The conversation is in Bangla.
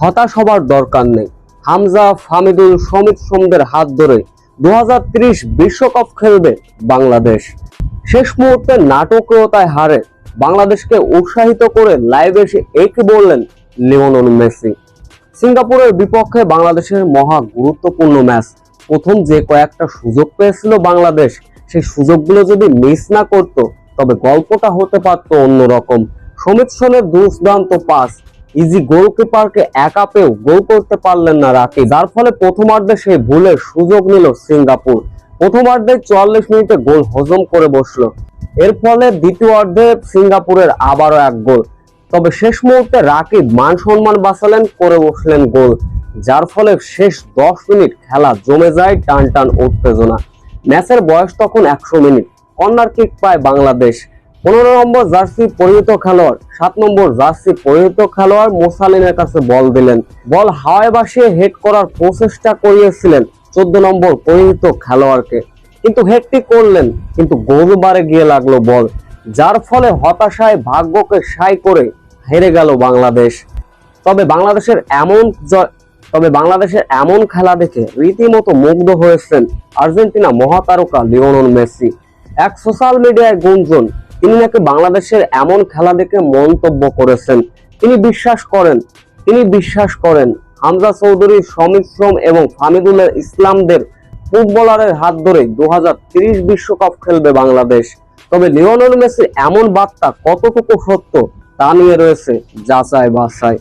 হতাশ হবার দরকার নেই। হামজা ফামিদুল সমিত সোমদের হাত ধরে দু বিশ্বকাপ খেলবে বাংলাদেশ। শেষ মুহূর্তে নাটকীয়তায় হারে বাংলাদেশকে উৎসাহিত করে লাইভে এসে একে বললেন লিওনেল মেসি। সিঙ্গাপুরের বিপক্ষে বাংলাদেশের মহা গুরুত্বপূর্ণ ম্যাচ। প্রথম যে কয়েকটা সুযোগ পেয়েছিল বাংলাদেশ, সেই সুযোগগুলো যদি মিস না করত তবে গল্পটা হতে পারতো অন্যরকম। সমিত সোনের দুর্দান্ত পাস। ইজি গোলকিপারকে একা পেয়েও গোল করতে পারলেন না রাকি যার ফলে প্রথমার্ধে সেই ভুলের সুযোগ নিল সিঙ্গাপুর। প্রথমার্ধে চুয়াল্লিশ মিনিটে গোল হজম করে বসল। এর ফলে দ্বিতীয়ার্ধে সিঙ্গাপুরের আবারও এক গোল। তবে শেষ মুহূর্তে রাকিব মান সম্মান বাঁচালেন, করে বসলেন গোল, যার ফলে শেষ দশ মিনিট খেলা জমে যায় টান টান উত্তেজনা। ম্যাচের বয়স তখন একশো মিনিট। কর্নার কিক পায় বাংলাদেশ। পনেরো নম্বর জার্সি পরিহিত খেলোয়াড়, সাত নম্বর জার্সি পরিহিত খেলোয়াড় মোসালিনের কাছে বল দিলেন। বল হাওয়ায় বাসিয়ে হেড করার প্রচেষ্টা করিয়েছিলেন চোদ্দ নম্বর পরিহিত খেলোয়াড়কে। কিন্তু হেডটি করলেন, কিন্তু গোলবারে গিয়ে লাগল বল, যার ফলে হতাশায় ভাগ্যকে সাই করে হেরে গেল বাংলাদেশ। তবে বাংলাদেশের এমন তবে বাংলাদেশের এমন খেলা দেখে রীতিমতো মুগ্ধ হয়েছেন আর্জেন্টিনা মহাতারকা লিওনেল মেসি। এক সোশ্যাল মিডিয়ায় গুঞ্জন। তিনি নাকি বাংলাদেশের এমন খেলা দেখে মন্তব্য করেছেন। তিনি বিশ্বাস করেন, তিনি বিশ্বাস করেন, হামজা চৌধুরী সমিত শ্রম এবং ফামিদুলের ইসলামদের ফুটবলারের হাত ধরে দু বিশ্বকাপ খেলবে বাংলাদেশ। তবে লিওনেল মেসির এমন বার্তা কতটুকু সত্য তা নিয়ে রয়েছে যাচাই বাছাই